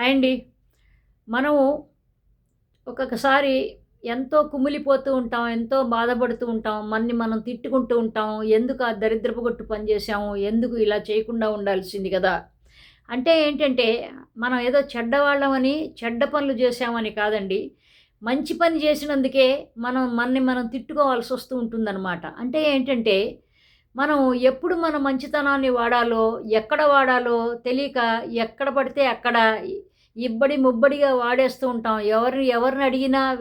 Hi అండి మనము ఒక్కొక్కసారి ఎంతో కుమిలిపోతూ ఉంటాం ఎంతో బాధపడుతూ ఉంటాం మన్ని మనం తిట్టుకుంటూ ఉంటాం ఎందుకు ఆ దరిద్రపు కొట్టు పని చేసాము ఎందుకు ఇలా చేయకుండా ఉండాల్సింది కదా? అంటే ఏంటంటే మనం ఏదో చెడ్డవాళ్ళమని చెడ్డ పనులు చేసామని కాదండి మంచి పని చేసినందుకే మనం మనని మనం తిట్టుకోవాల్సి వస్తూ ఉంటుందన్నమాట. అంటే ఏంటంటే మనం ఎప్పుడు మన మంచితనాన్ని వాడాలో ఎక్కడ వాడాలో తెలియక ఎక్కడ పడితే అక్కడ ఇబ్బడి ముబ్బడిగా వాడేస్తూ ఉంటాం. ఎవరిని ఎవరిని అడిగినా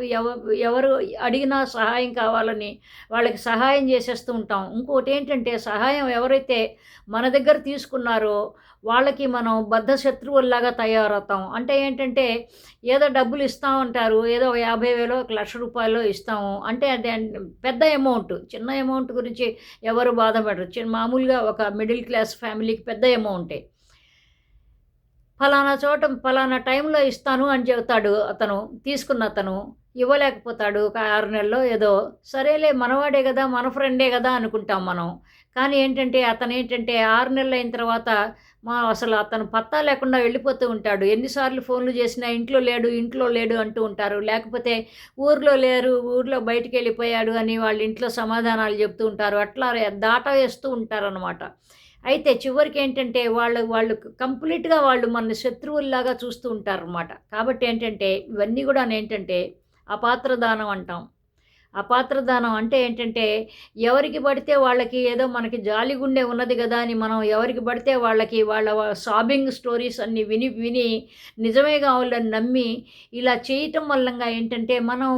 ఎవరు అడిగినా సహాయం కావాలని వాళ్ళకి సహాయం చేసేస్తూ ఉంటాం. ఇంకోటి ఏంటంటే సహాయం ఎవరైతే మన దగ్గర తీసుకున్నారో వాళ్ళకి మనం బద్ధ శత్రువుల్లాగా తయారవుతాం. అంటే ఏంటంటే ఏదో డబ్బులు ఇస్తాం అంటారు. ఏదో ఒక యాభై వేలో ఒక లక్ష రూపాయలు ఇస్తాము. అంటే అదే పెద్ద అమౌంట్. చిన్న అమౌంట్ గురించి ఎవరు బాధపడరు. చిన్న మామూలుగా ఒక మిడిల్ క్లాస్ ఫ్యామిలీకి పెద్ద అమౌంటే. ఫలానా చోట ఫలానా టైంలో ఇస్తాను అని చెబుతాడు అతను తీసుకున్న అతను. ఇవ్వలేకపోతాడు. ఒక ఆరు నెలల్లో ఏదో సరేలే మనవాడే కదా మన ఫ్రెండే కదా అనుకుంటాం మనం. కానీ ఏంటంటే అతను ఏంటంటే ఆరు నెలలు అయిన తర్వాత మా అసలు అతను పత్తా లేకుండా వెళ్ళిపోతూ ఉంటాడు. ఎన్నిసార్లు ఫోన్లు చేసినా ఇంట్లో లేడు ఇంట్లో లేడు అంటూ ఉంటారు. లేకపోతే ఊర్లో లేరు ఊర్లో బయటికి వెళ్ళిపోయాడు అని వాళ్ళ ఇంట్లో సమాధానాలు చెప్తూ ఉంటారు. అట్లా దాట వేస్తూ ఉంటారనమాట అయితే చివరికి ఏంటంటే వాళ్ళు వాళ్ళు కంప్లీట్గా వాళ్ళు మన శత్రువుల్లాగా చూస్తూ ఉంటారనమాట కాబట్టి ఏంటంటే ఇవన్నీ కూడా ఏంటంటే అపాత్రదానం అంటాం. అపాత్రదానం అంటే ఏంటంటే ఎవరికి పడితే వాళ్ళకి ఏదో మనకి జాలి గుండె ఉన్నది కదా అని మనం ఎవరికి పడితే వాళ్ళకి వాళ్ళ సాబింగ్ స్టోరీస్ అన్నీ విని విని నిజమే కావాలని నమ్మి ఇలా చేయటం వల్లంగా ఏంటంటే మనం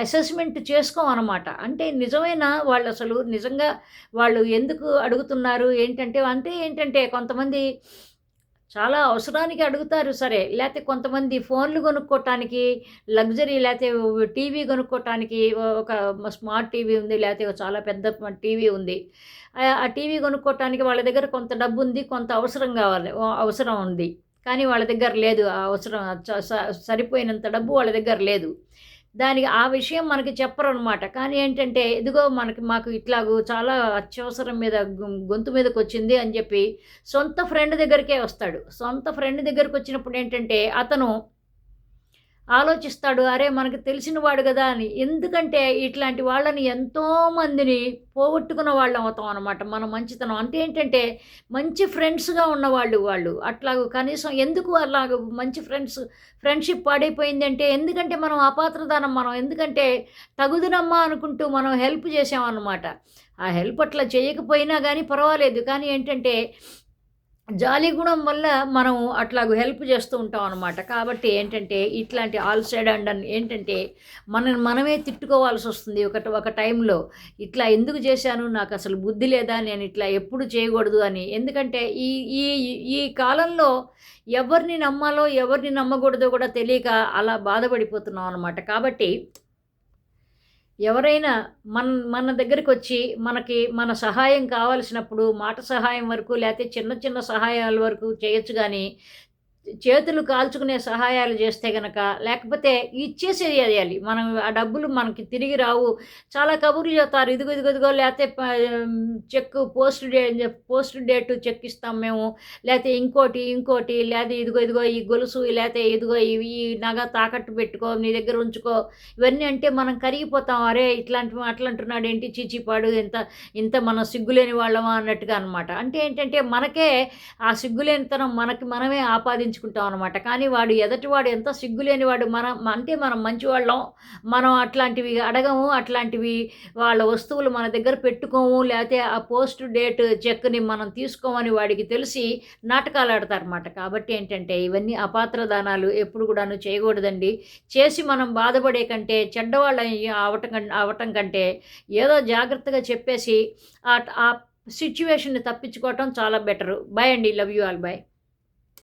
అసెస్మెంట్ చేసుకోమన్నమాట. అంటే నిజమైన వాళ్ళు అసలు? నిజంగా వాళ్ళు ఎందుకు అడుగుతున్నారు? ఏంటంటే అంటే ఏంటంటే కొంతమంది చాలా అవసరానికి అడుగుతారు. సరే లేకపోతే కొంతమంది ఫోన్లు కొనుక్కోవటానికి లగ్జరీ లేకపోతే టీవీ కొనుక్కోవటానికి ఒక స్మార్ట్ టీవీ ఉంది లేకపోతే చాలా పెద్ద టీవీ ఉంది. ఆ టీవీ కొనుక్కోవటానికి వాళ్ళ దగ్గర కొంత డబ్బు ఉంది కొంత అవసరం కావాలి అవసరం ఉంది. కానీ వాళ్ళ దగ్గర లేదు ఆ అవసరం సరిపోయినంత డబ్బు వాళ్ళ దగ్గర లేదు. దానికి ఆ విషయం మనకి చెప్పరు అనమాట కానీ ఏంటంటే ఇదిగో మనకి మాకు ఇట్లాగూ చాలా అత్యవసరం మీద గొంతు మీదకి వచ్చింది అని చెప్పి సొంత ఫ్రెండ్ దగ్గరికే వస్తాడు. సొంత ఫ్రెండ్ దగ్గరికి వచ్చినప్పుడు ఏంటంటే అతను ఆలోచిస్తాడు అరే మనకు తెలిసిన వాడు కదా అని. ఎందుకంటే ఇట్లాంటి వాళ్ళని ఎంతోమందిని పోగొట్టుకున్న వాళ్ళం అవుతాం అనమాట మన మంచితనం. అంటే ఏంటంటే మంచి ఫ్రెండ్స్గా ఉన్నవాళ్ళు వాళ్ళు అట్లాగ కనీసం ఎందుకు అలాగ మంచి ఫ్రెండ్స్ ఫ్రెండ్షిప్ పాడైపోయింది అంటే ఎందుకంటే మనం అపాత్రదానం మనం. ఎందుకంటే తగుదునమ్మా అనుకుంటూ మనం హెల్ప్ చేసామన్నమాట ఆ హెల్ప్ అట్లా చేయకపోయినా కానీ పర్వాలేదు. కానీ ఏంటంటే జాలి గుణం వల్ల మనం అట్లాగ హెల్ప్ చేస్తూ ఉంటాం అనమాట కాబట్టి ఏంటంటే ఇట్లాంటి ఆల్ సైడ్ అండ్ ఏంటంటే మన మనమే తిట్టుకోవాల్సి వస్తుంది ఒక ఒక టైంలో. ఇట్లా ఎందుకు చేశాను? నాకు అసలు బుద్ధి లేదా? నేను ఇట్లా ఎప్పుడు చేయకూడదు అని. ఎందుకంటే ఈ ఈ ఈ కాలంలో ఎవరిని నమ్మాలో ఎవరిని నమ్మకూడదో కూడా తెలియక అలా బాధపడిపోతున్నాం అనమాట కాబట్టి ఎవరైనా మన మన దగ్గరికి వచ్చి మనకి మన సహాయం కావలసినప్పుడు మాట సహాయం వరకు లేకపోతే చిన్న చిన్న సహాయాల వరకు చేయొచ్చు కానీ చేతులు కాల్చుకునే సహాయాలు చేస్తే కనుక లేకపోతే ఇచ్చేసేయాలి మనం ఆ డబ్బులు మనకి తిరిగి రావు. చాలా కబుర్లు చెప్తారు. ఇదిగో ఇదిగో ఇదిగో లేకపోతే check post day post date check ఇస్తాం మేము. లేకపోతే ఇంకోటి ఇంకోటి లేకపోతే ఇదిగో ఇదిగో ఈ గొలుసు లేకపోతే ఇదిగో ఈ నగ తాకట్టు పెట్టుకో నీ దగ్గర ఉంచుకో. ఇవన్నీ అంటే మనం కరిగిపోతాం. అరే ఇట్లాంటి అట్లంటున్నాడు ఏంటి? చీచిపాడు ఇంత ఇంత మనం సిగ్గులేని వాళ్ళమా? అన్నట్టుగా అనమాట అంటే ఏంటంటే మనకే ఆ సిగ్గులేనితనం మనకి మనమే ఆపాదించు పెంచుకుంటాం అనమాట కానీ వాడు ఎదటివాడు ఎంత సిగ్గులేనివాడు మనం అంటే మనం మంచివాళ్ళం మనం అట్లాంటివి అడగము అట్లాంటివి వాళ్ళ వస్తువులు మన దగ్గర పెట్టుకోము లేకపోతే ఆ పోస్ట్ డేట్ చెక్ని మనం తీసుకోమని వాడికి తెలిసి నాటకాలు ఆడతారనమాట కాబట్టి ఏంటంటే ఇవన్నీ అపాత్రదానాలు ఎప్పుడు కూడాను చేయకూడదండి. చేసి మనం బాధపడే కంటే చెడ్డవాళ్ళ అవటం అవటం కంటే ఏదో జాగ్రత్తగా చెప్పేసి ఆ సిచ్యువేషన్ని తప్పించుకోవటం చాలా బెటరు. బాయ్ అండి లవ్ యూ ఆల్ బాయ్.